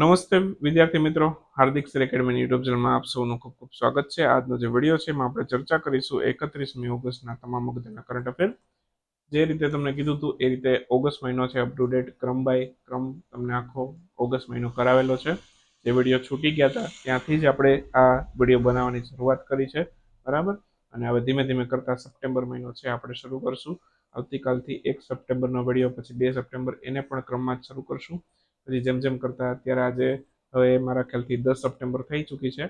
નમસ્તે વિદ્યાર્થી મિત્રો, હાર્દિક સર એકેડમીની યુટ્યુબ ચેનલમાં આપ સૌનું ખૂબ ખૂબ સ્વાગત છે. આજનો જે વીડિયો છે એમાં આપણે ચર્ચા કરીશું એકત્રીસમી ઓગસ્ટના તમામ અગત્યના કરંટ અફેર જે રીતે તમને કીધું હતું એ રીતે ઓગસ્ટ મહિનો છે અપ ટુ ડેટ ક્રમ બાય ક્રમ તમને આખો ઓગસ્ટ મહિનો કરાવેલો છે. જે વીડિયો છૂટી ગયા હતા ત્યાંથી જ આપણે આ વીડિયો બનાવવાની શરૂઆત કરી છે. બરાબર? અને હવે ધીમે ધીમે કરતા સપ્ટેમ્બર મહિનો છે, આપણે શરૂ કરશું. આવતીકાલથી એક સપ્ટેમ્બરનો વીડિયો, પછી બે સપ્ટેમ્બર, એને પણ ક્રમમાં જ શરૂ કરશું. પછી જેમ જેમ કરતા અત્યારે આજે હવે મારા ખ્યાલથી દસ સપ્ટેમ્બર થઈ ચૂકી છે.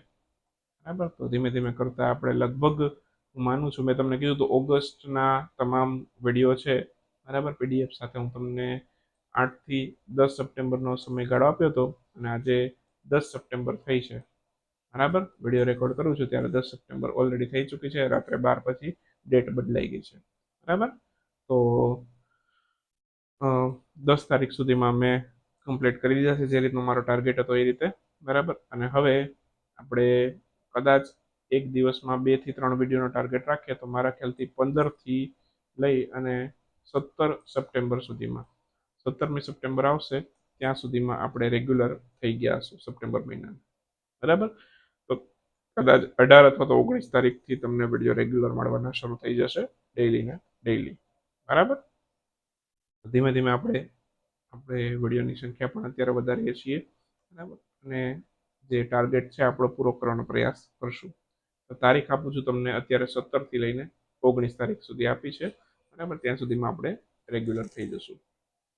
બરાબર? તો ધીમે ધીમે કરતા આપણે લગભગ, હું માનું છું, મેં તમને કીધું તો ઓગસ્ટના તમામ વીડિયો છે, બરાબર? પીડીએફ સાથે હું તમને આઠથી દસ સપ્ટેમ્બરનો સમયગાળો આપ્યો હતો અને આજે દસ સપ્ટેમ્બર થઈ છે. બરાબર? વીડિયો રેકોર્ડ કરું છું ત્યારે દસ સપ્ટેમ્બર ઓલરેડી થઈ ચૂકી છે, રાત્રે બાર પછી ડેટ બદલાઈ ગઈ છે. બરાબર? તો દસ તારીખ સુધીમાં મેં કમ્પ્લીટ કરી દીધા છે, જે રીતનો મારો ટાર્ગેટ હતો એ રીતે. બરાબર? અને હવે આપણે કદાચ એક દિવસમાં બેથી ત્રણ વિડીયોનો ટાર્ગેટ રાખીએ, તો મારા ખ્યાલથી પંદરથી લઈ અને સત્તર સપ્ટેમ્બર સુધીમાં. સત્તરમી સપ્ટેમ્બર આવશે, ત્યાં સુધીમાં આપણે રેગ્યુલર થઈ ગયા છું સપ્ટેમ્બર મહિના બરાબર? તો કદાચ અઢાર અથવા તો ઓગણીસ તારીખથી તમને વીડિયો રેગ્યુલર મળવાના શરૂ થઈ જશે ડેઈલીના ડેઈલી બરાબર? ધીમે ધીમે આપણે આપણે વિડીયોની સંખ્યા પણ અત્યારે વધારીએ છીએ, બરાબર? અને જે ટાર્ગેટ છે આપણો પૂરો કરવાનો પ્રયાસ કરશું. તો તારીખ આપું છું તમને અત્યારે સત્તરથી લઈને ઓગણીસ તારીખ સુધી આપી છે, બરાબર? ત્યાં સુધીમાં આપણે રેગ્યુલર થઈ જશું.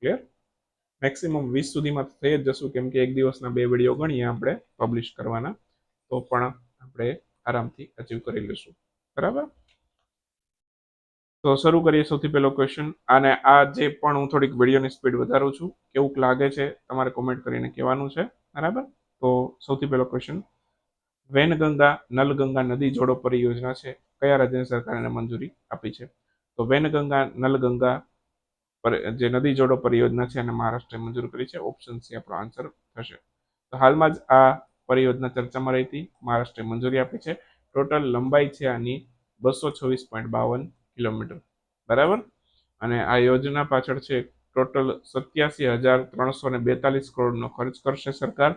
ક્લિયર મેક્સિમમ વીસ સુધીમાં થઈ જ જશું, કેમ કે એક દિવસના બે વીડિયો ગણીએ આપણે પબ્લિશ કરવાના, તો પણ આપણે આરામથી અચીવ કરી લઈશું. બરાબર? તો શરૂ કરીએ સૌથી પહેલો ક્વેશ્ચન અને આ જે પણ હું થોડીક વિડીયોની સ્પીડ વધારું છું, કેવું લાગે છે, તમારે કોમેન્ટ કરીને કહેવાનું છે, બરાબર? તો સૌથી પહેલો ક્વેશ્ચન વેનગંગા નલગંગા નદી જોડો પરિયોજના છે. કયા રાજ્ય સરકારે મંજૂરી આપી છે? તો વેનગંગા નલગંગા પર જે નદી જોડો પરિયોજના છે અને મહારાષ્ટ્રે મંજૂર કરી છે ઓપ્શન સી આપણો આન્સર થશે. તો હાલમાં જ આ પરિયોજના ચર્ચામાં રહી હતી મહારાષ્ટ્રે મંજૂરી આપી છે. ટોટલ લંબાઈ છે આની બસો છવ્વીસ પોઈન્ટ બાવન કિલોમીટર. બરાબર? અને આ યોજના પાછળ છે, ટોટલ સત્યાસી હજાર ત્રણસો ને બેતાલીસ કરોડનો ખર્ચ કરશે સરકાર.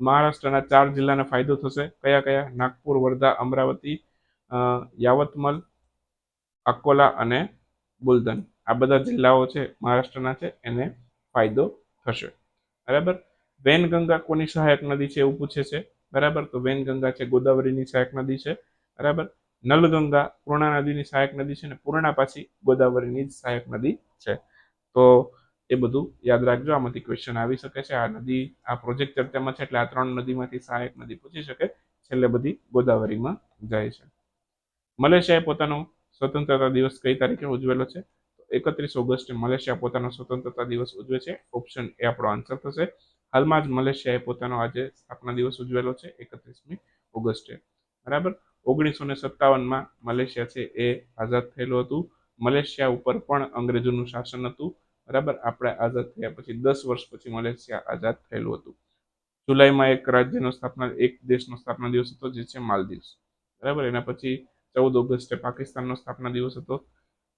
મહારાષ્ટ્રના ચાર જિલ્લાને ફાયદો થશે. કયા કયા? નાગપુર, વર્ધા, અમરાવતી યાવતમલ, અકોલા અને બુલદન. આ બધા જિલ્લાઓ છે, મહારાષ્ટ્રના છે, એને ફાયદો થશે. બરાબર? વેનગંગા કોની સહાયક નદી છે એવું પૂછે છે. બરાબર? તો વેનગંગા છે, ગોદાવરીની સહાયક નદી છે. બરાબર? નલગંગા પૂર્ણા નદીની સહાયક નદી છે અને પૂર્ણા પાછી ગોદાવરીની જ સહાયક નદી છે. તો એ બધું યાદ રાખજો. આમાંથી ક્વેશ્ચન આવી શકે છે. આ નદી, આ પ્રોજેક્ટ ચર્ચામાં છે એટલે આ ત્રણ નદીમાંથી સહાયક નદી પૂછી શકે. છેલ્લે બધી ગોદાવરીમાં જાય છે. મલેશિયાએ પોતાનો સ્વતંત્રતા દિવસ કઈ તારીખે ઉજવેલો છે? એકત્રીસ ઓગસ્ટે મલેશિયા પોતાનો સ્વતંત્રતા દિવસ ઉજવે છે. ઓપ્શન એ આપણો આન્સર થશે. હાલમાં જ મલેશિયાએ પોતાનો આજે સ્થાપના દિવસ ઉજવેલો છે, એકત્રીસમી ઓગસ્ટે. બરાબર? ઓગણીસો ને સત્તાવનમાં મલેશિયા છે એ આઝાદ થયેલું હતું. મલેશિયા ઉપર પણ અંગ્રેજોનું શાસન હતું. બરાબર? આપણે આઝાદ થયા પછી દસ વર્ષ પછી મલેશિયા આઝાદ થયેલું હતું. જુલાઈમાં એક રાજ્યનો સ્થાપના, એક દેશનો સ્થાપના દિવસ હતો જે છે માલદીવ્સ. બરાબર? એના પછી ચૌદ ઓગસ્ટે પાકિસ્તાનનો સ્થાપના દિવસ હતો.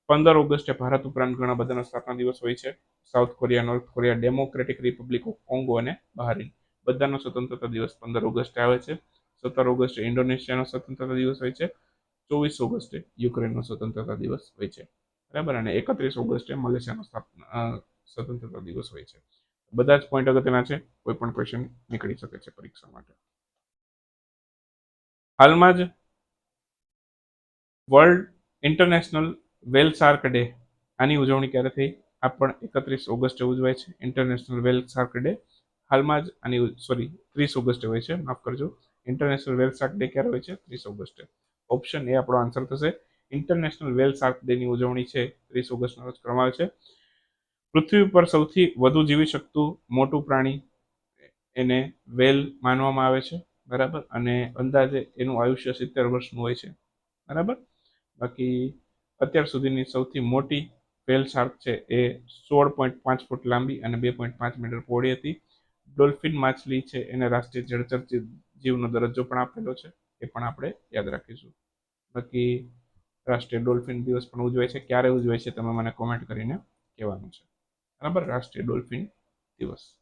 પંદર ઓગસ્ટે ભારત ઉપરાંત ઘણા બધાના સ્થાપના દિવસ હોય છે. South Korea, North Korea, Democratic Republic of Congo અને બહારીન. બધાનો સ્વતંત્રતા દિવસ પંદર ઓગસ્ટે આવે છે. સત્તર ઓગસ્ટે ઇન્ડોનેશિયાનો સ્વતંત્રતા દિવસ હોય છે. ચોવીસ ઓગસ્ટે યુક્રેનનો સ્વતંત્રતા દિવસ હોય છે. બરાબર? અને એકત્રીસ ઓગસ્ટે મલેશિયાનો સ્થાપના સ્વતંત્રતા દિવસ હોય છે. બધા જ પોઈન્ટ અગત્યના છે. કોઈ પણ ક્વેશ્ચન નીકળી શકે છે પરીક્ષા માટે. હાલમાં જ world international whale shark day આની ઉજવણી ક્યારે થઈ? આ પણ એકત્રીસ ઓગસ્ટે ઉજવાય છે. ઇન્ટરનેશનલ વેલ સાર્ક ડે હાલમાં જ આની સોરી ત્રીસ ઓગસ્ટે હોય છે. માફ કરજો. ઇન્ટરનેશનલ વેલ શાર્ક ડે ક્યારે હોય છે? ત્રીસ ઓગસ્ટે. ઓપ્શન એ આપણો આન્સર થશે. ઇન્ટરનેશનલ વેલ શાર્ક ડેની ઉજવણી છે, ત્રીસ ઓગસ્ટના રોજ કરવામાં આવે છે. પૃથ્વી પર સૌથી વધુ જીવી શકતું મોટું પ્રાણી એને વેલ માનવામાં આવે છે, બરાબર? અને અંદાજે એનું આયુષ્ય સિત્તેર વર્ષનું હોય છે, બરાબર? બાકી અત્યાર સુધીની સૌથી મોટી વેલ શાર્ક છે એ સોળ પોઈન્ટ પાંચ ફૂટ લાંબી અને બે પોઈન્ટ પાંચ મીટર પહોળી હતી. ડોલ્ફિન માછલી છે, એને રાષ્ટ્રીય જળચર જીવનો દરજ્જો પણ આપેલો છે, એ પણ આપણે યાદ રાખીશું. બાકી રાષ્ટ્રીય ડોલ્ફિન દિવસ પણ ઉજવાય છે. ક્યારે ઉજવાય છે તમે મને કોમેન્ટ કરીને કહેવાનું છે. બરાબર? રાષ્ટ્રીય ડોલ્ફિન દિવસ.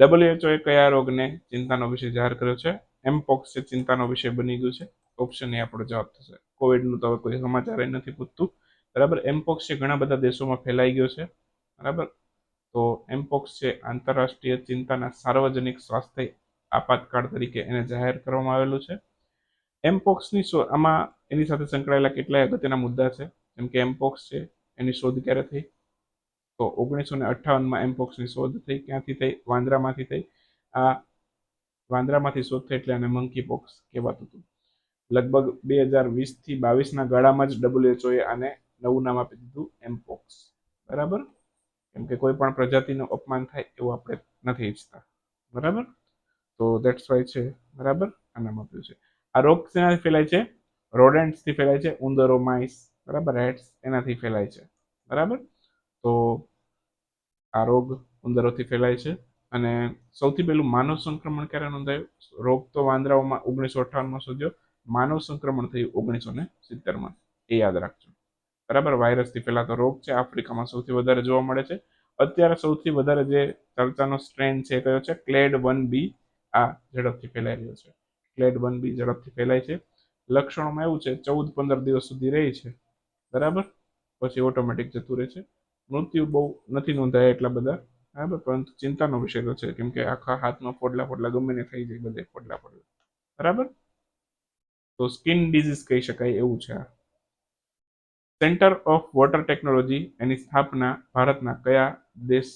WHO એ કયા રોગને ચિંતાનો વિષય જાહેર કર્યો છે? એમપોક્સ છે ચિંતાનો વિષય બની ગયું છે. ઓપ્શન એ આપણો જવાબ થશે. કોવિડનું તો હવે કોઈ સમાચાર નથી પૂછતું. બરાબર? એમપોક્સ છે ઘણા બધા દેશોમાં ફેલાઈ ગયો છે. બરાબર? તો એમપોક્સ છે આંતરરાષ્ટ્રીય ચિંતાના સાર્વજનિક સ્વાસ્થ્ય આપાતકાળ તરીકે એને જાહેર કરવામાં આવેલું છે. એમપોક્સની આમાં એની સાથે સંકળાયેલા કેટલાય અગત્યના મુદ્દા છે, જેમ કે એમપોક્સ છે, એની શોધ ક્યારે થઈ? તો ઓગણીસો ને અઠ્ઠાવનમાં એમપોક્સની શોધ થઈ, ક્યાંથી થઈ? વાંદરામાંથી થઈ. આ વાંદરામાંથી શોધ થઈ એટલે આને મંકી પોક્સ કહેવાતું હતું. લગભગ બે હજાર વીસથી બાવીસના ગાળામાં જ ડબ્લ્યુએચઓએ આને નવું નામ આપી દીધું, એમપોક્સ. બરાબર? કેમ કે કોઈ પણ પ્રજાતિનું અપમાન થાય એવું આપણે નથી ઈચ્છતા. બરાબર? તો દેટ્સ વાય છે. બરાબર? આ નામ આપ્યું છે. આ રોગ શેનાથી ફેલાય છે? રોડેન્ટ્સથી ફેલાય છે. ઉંદરો માઇસ બરાબર? હેડ્સ એનાથી ફેલાય છે. બરાબર? તો આ રોગ ઉંદરોથી ફેલાય છે અને સૌથી પહેલું માનવ સંક્રમણ ક્યારે નોંધાયું? રોગ તો વાંદરાઓમાં ઓગણીસો અઠ્ઠાવનમાં શોધ્યો. માનવ સંક્રમણ થયું ઓગણીસો ને સિત્તેરમાં. એ યાદ રાખજો. બરાબર? વાયરસથી ફેલાતો રોગ છે, આફ્રિકામાં સૌથી વધારે જોવા મળે છે. અત્યારે સૌથી વધારે જે ચર્ચાનો સ્ટ્રેન છે કયો છે? ક્લેડ વન બી આ ઝડપથી ફેલાઈ રહ્યો છે. ક્લેડ વન બી ઝડપથી ફેલાય છે. લક્ષણોમાં એવું છે, ચૌદ પંદર દિવસ સુધી રહે છે. બરાબર? પછી ઓટોમેટિક જતું રહે છે. મૃત્યુ બહુ નથી નોંધાયા એટલા બધા. બરાબર? પરંતુ ચિંતાનો વિષય તો છે, કેમ કે આખા હાથમાં ફોડલા ફોડલા ગમે ને થઈ જાય, બધે ફોડલા ફોડલા. બરાબર? તો સ્કિન ડિઝીઝ કહી શકાય એવું છે આ. સેન્ટર ઓફ વોટર ટેકનોલોજી એની સ્થાપના ભારતના કયા દેશ,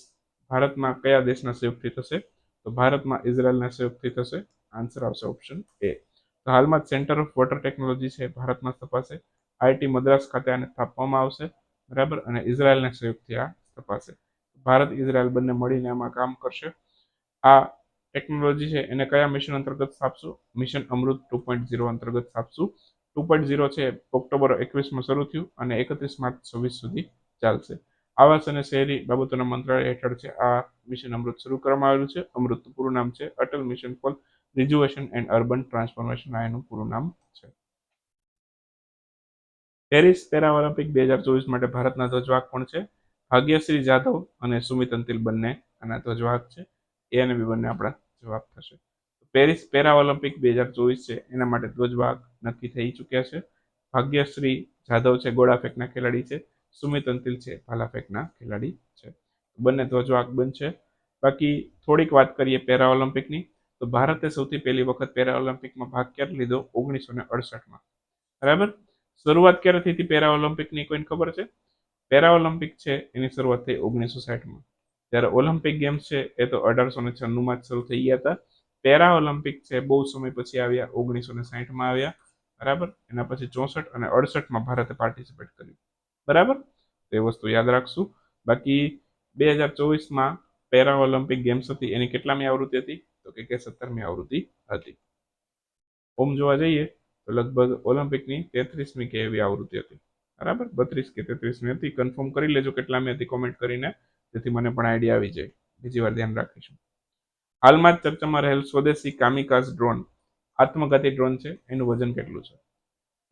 ભારતમાં કયા દેશના સહયોગથી થશે? તો ભારતમાં ઇઝરાયલના સહયોગથી થશે. આન્સર આવશે ઓપ્શન એ તો હાલમાં સેન્ટર ઓફ વોટર ટેકનોલોજી છે, ભારતમાં સ્થપાશે. આઈઆઈટી મદ્રાસ ખાતે આને સ્થાપવામાં આવશે, બરાબર? અને ઇઝરાયલના સહયોગથી આ સ્થપાશે. ભારત, ઇઝરાયલ બંને મળીને આમાં કામ કરશે. આ ટેકનોલોજી છે, એને કયા મિશન અંતર્ગત સ્થાપશું? Mission Amrut two point zero અંતર્ગત સ્થાપશું. ટુ પોઈન્ટ ઝીરો છે, ઓક્ટોબર એકવીસમાં શરૂ થયું અને એકત્રીસ માર્ચ છવ્વીસ સુધી ચાલશે. આવાસ અને શહેરી બાબતોના મંત્રાલય હેઠળ છે, આ મિશન અમૃત શરૂ કરવામાં આવેલું છે. અમૃત પૂરું નામ છે, Atal mission for rejuvenation and urban transformation, આ એનું પૂરું નામ છે. પેરિસ પેરા ઓલિમ્પિક બે હજાર ચોવીસ માટે ભારતના ધ્વજવાહક કોણ છે? ભાગ્યશ્રી જાધવ અને સુમિત અંતિલ બંને આના ધ્વજવાહક છે. એ અને બી બંને આપણા જવાબ થશે. પેરિસ પેરા ઓલિમ્પિક બે હજાર ચોવીસ છે. એના માટે ધ્વજવાહક નક્કી થઈ ચૂક્યા છે. ભાગ્યશ્રી જાધવ છે ગોળા ફેંકના ખેલાડી છે. સુમિત અંતિલ છે ભાલા ફેંકના ખેલાડી છે. બંને ધ્વજવાહક બનશે. બાકી થોડીક વાત કરીએ પેરા ઓલિમ્પિકની તો ભારતે સૌથી પહેલી વખત પેરા ઓલિમ્પિકમાં ભાગ ક્યારે લીધો? ઓગણીસો ને અડસઠમાં. બરાબર? શરૂઆત ક્યારે થઈ હતી પેરા ઓલિમ્પિકની કોઈને ખબર છે? પેરા ઓલિમ્પિક છે એની શરૂઆત થઈ ઓગણીસો સાઠમાં જ્યારે ઓલિમ્પિક ગેમ્સ છે એ તો અઢારસો ને છન્નુંમાં જ શરૂ થઈ ગયા હતા. પેરા ઓલિમ્પિક છે, બહુ સમય પછી આવ્યા, ઓગણીસો ને સાઠમાં આવ્યા, બરાબર? એના પછી ચોસઠ અને અડસઠમાં ભારતે પાર્ટિસિપેટ કર્યું. બરાબર? તો વસ્તુ યાદ રાખશું. બાકી બે હજાર ચોવીસમાં પેરા ઓલિમ્પિક ગેમ્સ હતી, એની કેટલામી આવૃત્તિ હતી? તો કે સત્તરમી આવૃત્તિ હતી. ઓમ જોવા જઈએ, તો લગભગ ઓલિમ્પિકની તેત્રીસમી કે એવી આવૃત્તિ હતી. બરાબર? બત્રીસ કે તેત્રીસમી હતી. કન્ફર્મ કરી લેજો કેટલામી હતી કોમેન્ટ કરીને. જેથી મને પણ આઈડિયા આવી જાય. બીજી વાર ધ્યાન રાખીશું. હાલમાં જ ચર્ચામાં રહેલ સ્વદેશી કામિકાસ ડ્રોન, આત્મઘાતી ડ્રોન છે, એનું વજન કેટલું છે?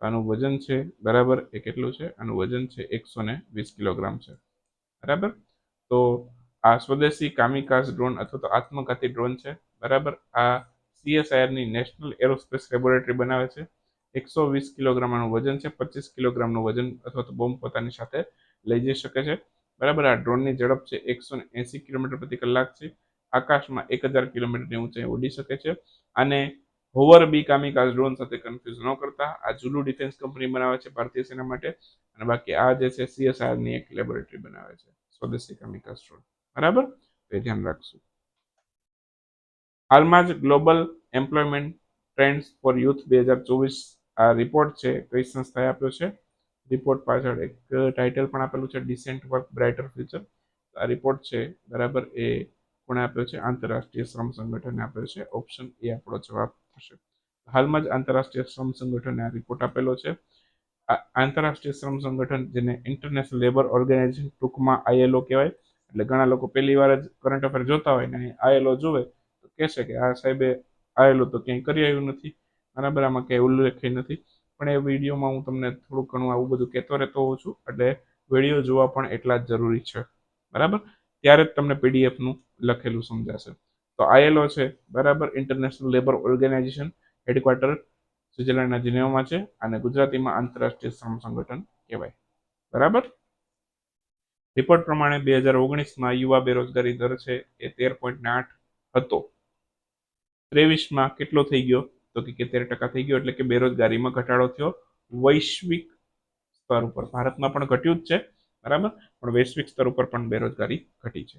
આનું વજન છે, બરાબર, એ કેટલું છે? આનું વજન છે એકસો ને વીસ કિલોગ્રામ છે. બરાબર? તો આ સ્વદેશી કામિકાસ ડ્રોન અથવા તો આત્મઘાતી ડ્રોન છે, બરાબર? આ સીએસઆઈઆરની નેશનલ એરોસ્પેસ લેબોરેટરી બનાવે છે. એકસો વીસ કિલોગ્રામનું વજન છે, પચીસ કિલોગ્રામનું વજન અથવા તો બોમ્બ પોતાની સાથે લઈ જઈ શકે છે. બરાબર? આ ડ્રોનની ઝડપ છે એકસો એંસી કિલોમીટર પ્રતિ કલાક છે. આકાશમાં એક હજાર કિલોમીટરની ઊંચાઈ ઉડી શકે છે. અને હોવર બી કામિકાઝ ડ્રોન સાથે કન્ફ્યુઝ ન કરતા. આ જુલુ ડિફેન્સ કંપની બનાવે છે ભારતીય સેના માટે. અને બાકી આ જે છે સીએસઆરની એક લેબોરેટરી બનાવે છે. સ્વદેશી કામિકાઝ ડ્રોન. બરાબર? એ ધ્યાન રાખશું. હાલમાં જ global employment trends for youth બે હજાર ચોવીસ આ રિપોર્ટ છે. કઈ સંસ્થાએ આપ્યો છે? રિપોર્ટ પાછળ એક ટાઇટલ પણ આપેલું છે ડિસેન્ટ વર્ક બ્રાઇટર ફ્યુચર આ રિપોર્ટ છે. બરાબર? એ કોણે આપ્યો છે. આંતરરાષ્ટ્રીય શ્રમ સંગઠને આપ્યો છે. ઓપ્શન એ આપણો જવાબ થશે. હાલમાં જ આંતરરાષ્ટ્રીય શ્રમ સંગઠને આ રિપોર્ટ આપેલો છે. આંતરરાષ્ટ્રીય શ્રમ સંગઠન જેને ઇન્ટરનેશનલ લેબર ઓર્ગેનાઇઝેશન ટૂંકમાં આઈએલઓ કહેવાય, એટલે ઘણા લોકો પહેલી વાર જ કરંટ અફેર જોતા હોય ને આઈએલઓ જોવે તો કહેશે કે આ સાહેબે આઈએલઓ તો ક્યાંય કરી આવ્યું નથી. બરાબર આમાં ક્યાંય ઉલ્લેખ નથી. પણ એ વિડીયોમાં હું તમને થોડું ઘણું આવું બધું કહેતો રહેતો હોઉં છું. એટલે વીડિયો જોવા પણ એટલા જ જરૂરી છે. બરાબર? ત્યારે જ તમને પીડીએફનું લખેલું સમજાશે. તો આઈએલઓ છે, બરાબર ઇન્ટરનેશનલ લેબર ઓર્ગેનાઇઝેશન હેડક્વાર્ટર સ્વિટરલેન્ડના જીનેવામાં છે અને ગુજરાતીમાં આંતરરાષ્ટ્રીય શ્રમ સંગઠન કહેવાય. બરાબર? રિપોર્ટ પ્રમાણે બે હજાર ઓગણીસમાં યુવા બેરોજગારી દર છે એ તેર પોઈન્ટ આઠ હતો. ત્રેવીસમાં કેટલો થઈ ગયો? તો કે તેર ટકા થઈ ગયો, એટલે કે બેરોજગારીમાં ઘટાડો થયો વૈશ્વિક સ્તર ઉપર. ભારતમાં પણ ઘટ્યું જ છે. બરાબર? પણ વૈશ્વિક સ્તર ઉપર પણ બેરોજગારી ઘટી છે.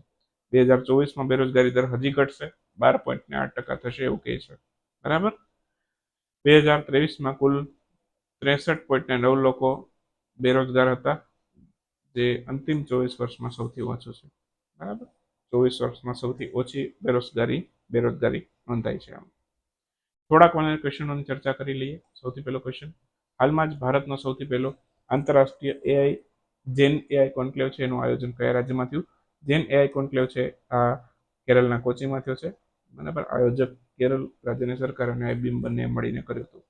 બે હજાર ચોવીસમાં બેરોજગારી દર હજી ઘટશે. બાર પોઈન્ટ ને આઠ ટકા થશે એવું કહે છે. બરાબર? બે હજાર ત્રેવીસમાં કુલ ત્રેસઠ પોઈન્ટ નવ લોકો બેરોજગાર હતા, જે અંતિમ ચોવીસ વર્ષમાં સૌથી ઓછું છે. બરાબર? ચોવીસ વર્ષમાં સૌથી ઓછી બેરોજગારી બેરોજગારી નોંધાઈ છે આમ. થોડાક મને ક્વેશ્ચનોની ચર્ચા કરી લઈએ. સૌથી પહેલો ક્વેશ્ચન હાલમાં જ ભારતનો સૌથી પહેલો આંતરરાષ્ટ્રીય એઆઈ જેન એઆઈ કોન્ક્લેવ છે એનું આયોજન કયા રાજ્યમાં થયું? જેન એઆઈ કોન્ક્લેવ છે આ કેરળના કોચીમાં થયો છે. બરાબર આયોજક કેરળ રાજ્યની સરકાર અને આઈબીએમ બંને મળીને કર્યું હતું.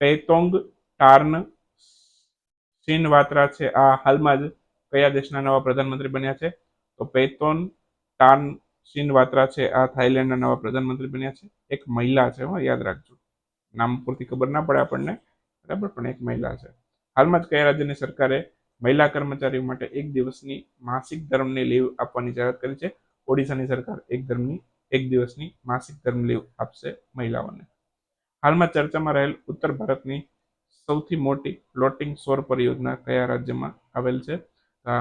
પેતોંગ, ટાર્ન વાત્રા છે. આ હાલમાં જ કયા દેશના નવા પ્રધાનમંત્રી બન્યા છે? તો પેતોન ટાર્ન વાત્રા છે. આ થાઈલેન્ડના નવા પ્રધાનમંત્રી બન્યા છે. એક મહિલા છે, હો, યાદ રાખજો. નામ પૂરતી ખબર ના પડે આપણને. બરાબર? પણ એક મહિલા છે. હાલમાં જ કયા રાજ્યની સરકારે મહિલા કર્મચારીઓ માટે એક દિવસની માસિક ધર્મની લીવ આપવાની જાહેરાત કરી છે? ઓડિશાની સરકાર એક ધર્મની, એક દિવસની માસિક ધર્મ લીવ આપશે મહિલાઓને. હાલમાં ચર્ચામાં રહેલ ઉત્તર ભારતની સૌથી મોટી ફ્લોટિંગ સ્વર પરિયોજના કયા રાજ્યમાં આવેલ છે?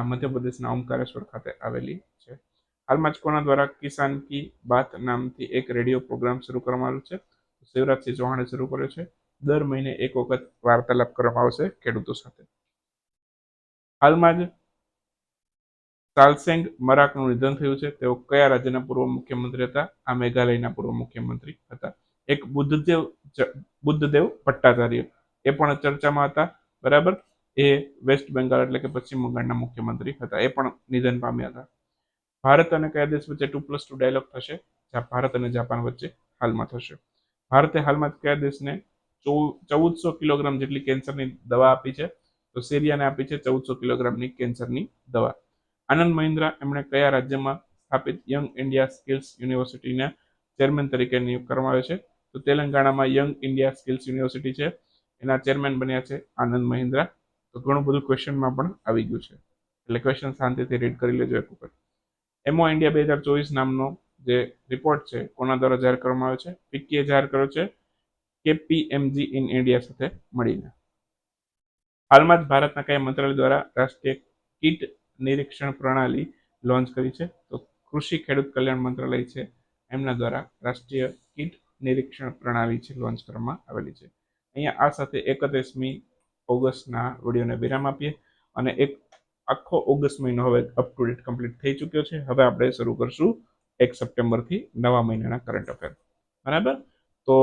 મધ્યપ્રદેશના ઓમકારેશ્વર ખાતે આવેલી છે. હાલમાં જ કોના દ્વારા કિસાન કી બાત નામથી એક રેડિયો પ્રોગ્રામ શરૂ કરવામાં આવ્યો છે? શિવરાજસિંહ ચૌહાણે શરૂ કર્યો છે. દર મહિને એક વખત વાર્તાલાપ કરવામાં આવશે ખેડૂતો સાથે. હાલમાં જ સાલસેંગ મરાકનું નિધન થયું છે. તેઓ કયા રાજ્યના પૂર્વ મુખ્યમંત્રી હતા? આ મેઘાલયના પૂર્વ મુખ્યમંત્રી હતા. એક બુદ્ધદેવ બુદ્ધદેવ ભટ્ટાચાર્ય. એ પણ ચર્ચામાં હતા. બરાબર? એ વેસ્ટ બેંગાલ એટલે કે પશ્ચિમ બંગાળના મુખ્યમંત્રી હતા. એ પણ નિધન પામ્યા હતા. ભારત અને કયા દેશ વચ્ચે ટુ પ્લસ ટુ ડાયલોગ થશે? ભારત અને જાપાન વચ્ચે હાલમાં થશે. ભારતે હાલમાં કયા દેશને ચૌદસો કિલોગ્રામ જેટલી કેન્સરની દવા આપી છે. તો સેરિયાને આપી છે ચૌદસો કિલોગ્રામની કેન્સરની દવા. આનંદ મહિન્દ્રા એમણે કયા રાજ્યમાં સ્થાપિત યંગ ઇન્ડિયા સ્કિલ્સ યુનિવર્સિટીના ચેરમેન તરીકે નિયુક્ત કરવામાં આવ્યો છે? તો તેલંગાણામાં યંગ ઇન્ડિયા સ્કિલ્સ યુનિવર્સિટી છે. એના ચેરમેન બન્યા છે આનંદ મહિન્દ્રા. તો ઘણું બધું ક્વેશ્ચનમાં પણ આવી ગયું છે. એટલે ક્વેશ્ચન શાંતિથી રીડ કરી લેજો એક વખત એમઓ ઇન્ડિયા બે હજાર ચોવીસ નામનો જે રિપોર્ટ છે, કોના દ્વારા જાહેર કરવામાં આવ્યો છે? ફિક્કીએ જાહેર કર્યો છે. કેપીએમજી ઇન ઇન્ડિયા સાથે મળીને. હાલમાં જ ભારતના કયા મંત્રાલય દ્વારા રાષ્ટ્રીય કીટ નિરીક્ષણ પ્રણાલી લોન્ચ કરી છે? તો કૃષિ ખેડૂત કલ્યાણ મંત્રાલય છે, એમના દ્વારા રાષ્ટ્રીય કીટ નિરીક્ષણ પ્રણાલી છે, લોન્ચ કરવામાં આવેલી છે. અહીંયા આ સાથે એકત્રીસમી ઓગસ્ટના વિડીયોને વિરામ આપીએ અને એક આખો ઓગસ્ટ મહિનો હવે અપ ટુ ડેટ કમ્પ્લીટ થઈ ચૂક્યો છે. હવે આપણે શરૂ કરશું એક સપ્ટેમ્બરથી નવા મહિનાના કરંટ અફેર બરાબર? તો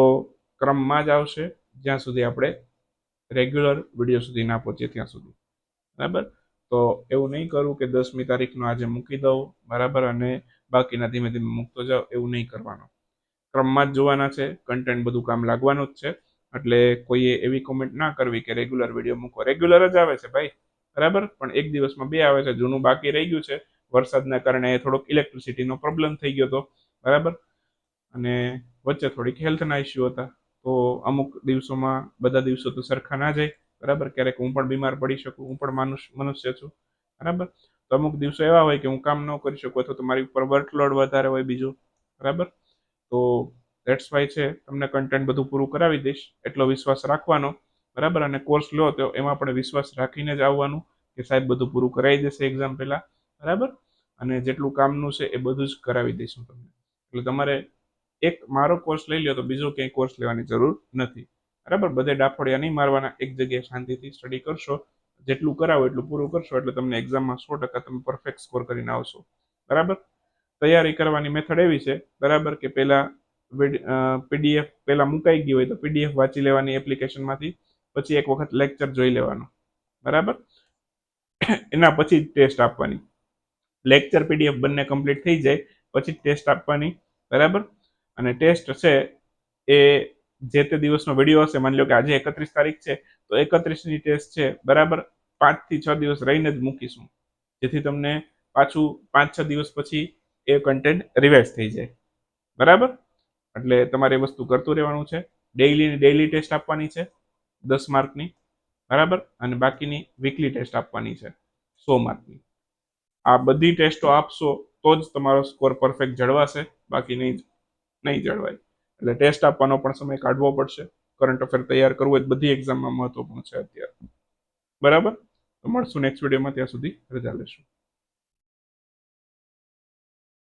ક્રમમાં જ આવશે. જ્યાં સુધી આપણે રેગ્યુલર વીડિયો સુધી ના પહોંચીએ ત્યાં સુધી. બરાબર? તો એવું નહીં કરું કે દસમી તારીખનો આજે મૂકી દઉં, બરાબર? અને બાકીના ધીમે ધીમે મૂકતો જાઓ એવું નહીં કરવાનું. ક્રમમાં જ જોવાના છે કન્ટેન્ટ બધું કામ લાગવાનું જ છે. એટલે કોઈએ એવી કોમેન્ટ ના કરવી કે રેગ્યુલર વીડિયો મૂકો. રેગ્યુલર જ આવે છે ભાઈ, બરાબર? પણ એક દિવસમાં બે આવે છે, જૂનું બાકી રહી ગયું છે. વરસાદના કારણે થોડોક ઇલેક્ટ્રિસિટીનો પ્રોબ્લેમ થઈ ગયો હતો બરાબર? અને વચ્ચે થોડીક હેલ્થના ઇસ્યુ હતા. તો અમુક દિવસોમાં બધા દિવસો તો સરખા ના જાય, બરાબર? ક્યારેક હું પણ બીમાર પડી શકું, હું પણ માનુષ, મનુષ્ય છું, બરાબર? તો અમુક દિવસો એવા હોય કે હું કામ ન કરી શકું અથવા તો મારી ઉપર વર્કલોડ વધારે હોય બીજું, બરાબર? તો ધેટ્સ વાય છે, તમને કન્ટેન્ટ બધું પૂરું કરાવી દઈશ, એટલો વિશ્વાસ રાખવાનો, બરાબર? અને કોર્સ લો તો એમાં પણ વિશ્વાસ રાખીને જ આવવાનું કે સાહેબ બધું પૂરું કરાવી દેશે એક્ઝામ પહેલાં, બરાબર? અને જેટલું કામનું છે એ બધું જ કરાવી દઈશું તમને. એટલે તમારે એક મારો કોર્સ લઈ લ્યો તો બીજો ક્યાંય કોર્સ લેવાની જરૂર નથી. બરાબર? બધે ડાફોડિયા નહીં મારવાના. એક જગ્યાએ શાંતિથી સ્ટડી કરશો. જેટલું કરાવો એટલું પૂરું કરશો. એટલે તમને એક્ઝામમાં સો ટકા તમે પરફેક્ટ સ્કોર કરીને આવશો. બરાબર? તૈયારી કરવાની મેથડ એવી છે. બરાબર કે પહેલાં પીડીએફ પહેલાં મુકાઈ ગઈ હોય તો પીડીએફ વાંચી લેવાની એપ્લિકેશનમાંથી પછી એક વખત લેક્ચર જોઈ લેવાનો. બરાબર? એના પછી ટેસ્ટ આપવાની. લેક્ચર પીડીએફ બંને કમ્પ્લીટ થઈ જાય. પછી ટેસ્ટ આપવાની. બરાબર? અને ટેસ્ટ છે એ જે તે દિવસનો વીડિયો હશે, માની લો કે આજે એકત્રીસ તારીખ છે, તો એકત્રીસની ટેસ્ટ છે, બરાબર? પાંચથી છ દિવસ રહીને જ મૂકીશું. જેથી તમને પાછું પાંચ, છ દિવસ પછી એ કન્ટેન્ટ રિવાઇઝ થઈ જાય. બરાબર? એટલે તમારે એ વસ્તુ કરતું રહેવાનું છે. ડેઇલી ડેઇલી ટેસ્ટ આપવાની છે, દસ માર્કની. બરાબર? અને બાકીની વીકલી ટેસ્ટ આપવાની છે, સો માર્કની. આ બધી ટેસ્ટો આપશો તો જ તમારો સ્કોર પરફેક્ટ જળવાશે. બાકી નહીં નહીં જળવાય. એટલે ટેસ્ટ આપવાનો પણ સમય કાઢવો પડશે. કરંટ અફેર તૈયાર કરવું એ બધી એક્ઝામમાં મહત્વપૂર્ણ છે અત્યારે. બરાબર? તો મળશું નેક્સ્ટ વિડીયોમાં ત્યાં સુધી રજા લેશું